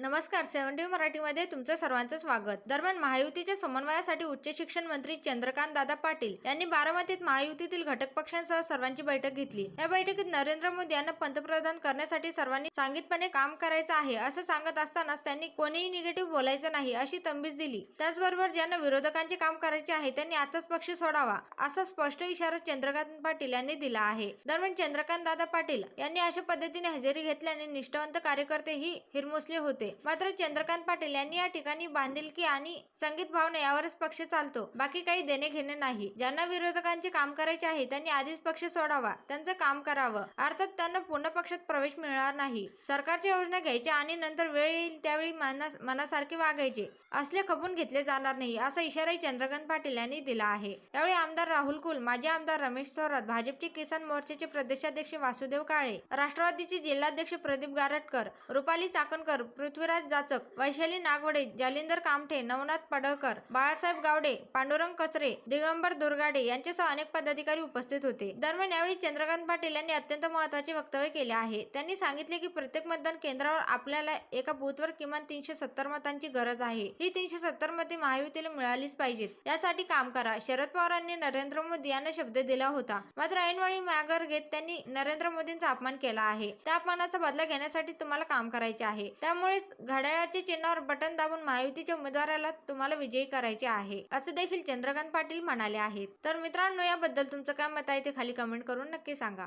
नमस्कार सेव्हन्टी मराठीमध्ये तुमचं सर्वांचं स्वागत. दरम्यान महायुतीच्या समन्वयासाठी उच्च शिक्षण मंत्री चंद्रकांत दादा पाटील यांनी बारामतीत महायुतीतील घटक पक्षांसह सर्वांची बैठक घेतली. या बैठकीत नरेंद्र मोदी यांना पंतप्रधान करण्यासाठी सर्वांनी सांगितपणे काम करायचं आहे असं सांगत असतानाच त्यांनी कोणीही निगेटिव्ह बोलायचं नाही अशी तंबीज दिली. त्याचबरोबर ज्यांना विरोधकांचे काम करायचे आहे त्यांनी आताच पक्ष सोडावा असा स्पष्ट इशारा चंद्रकांत पाटील यांनी दिला आहे. दरम्यान चंद्रकांत दादा पाटील यांनी अशा पद्धतीने हजेरी घेतल्याने निष्ठावंत कार्यकर्तेही हिरमुसले होते. मात्र चंद्रकांत पाटील यांनी या ठिकाणी बांधिलकी आणि संगीत भावना यावरच पक्ष चालतो. बाकी काही देणे घेणे नाही. ज्यांना विरोधकांचे काम करायचे आहे त्यांनी आधीच पक्ष सोडावा. त्यांचं काम करावं. अर्थात त्यांना पुन्हा पक्षात प्रवेश मिळणार नाही. सरकारच्या योजना घ्यायच्या आणि नंतर वेळ येईल त्यावेळी मनासारखे वागायचे. असले खपून घेतले जाणार नाही असा इशाराही चंद्रकांत पाटील यांनी दिला आहे. यावेळी आमदार राहुल कुल माजी आमदार रमेश थोरात भाजपचे किसान मोर्चाचे प्रदेशाध्यक्ष वासुदेव काळे राष्ट्रवादीचे जिल्हाध्यक्ष प्रदीप गारटकर रुपाली चाकणकर पृथ्वी पृथ्वीराज जाचक वैशाली नागवडे जालिंदर कामठे नवनाथ पडळकर बाळासाहेब गावडे पांडुरंग कचरे दिगंबर दुर्गाडे यांच्यासह अनेक पदाधिकारी उपस्थित होते. दरम्यान यावेळी चंद्रकांत पाटील यांनी अत्यंत महत्त्वाचे वक्तव्य केले आहे. त्यांनी सांगितले की प्रत्येक मतदान केंद्रावर आपल्याला एका बूथवर किमान तीनशे सत्तर मतांची गरज आहे. ही तीनशे सत्तर मते महायुतीला मिळालीच पाहिजेत. यासाठी काम करा. शरद पवारांनी नरेंद्र मोदी यांना शब्द दिला होता. मात्र ऐनवेळी माघार घेत त्यांनी नरेंद्र मोदींचा अपमान केला आहे. त्या अपमानाचा बदला घेण्यासाठी तुम्हाला काम करायचे आहे. त्यामुळे तसेच घड्याळाच्या चिन्हावर बटन दाबून महायुतीच्या उमेदवाराला तुम्हाला विजयी करायचे आहे असे देखील चंद्रकांत पाटील म्हणाले आहेत. तर मित्रांनो याबद्दल तुमचं काय मत आहे ते खाली कमेंट करून नक्की सांगा.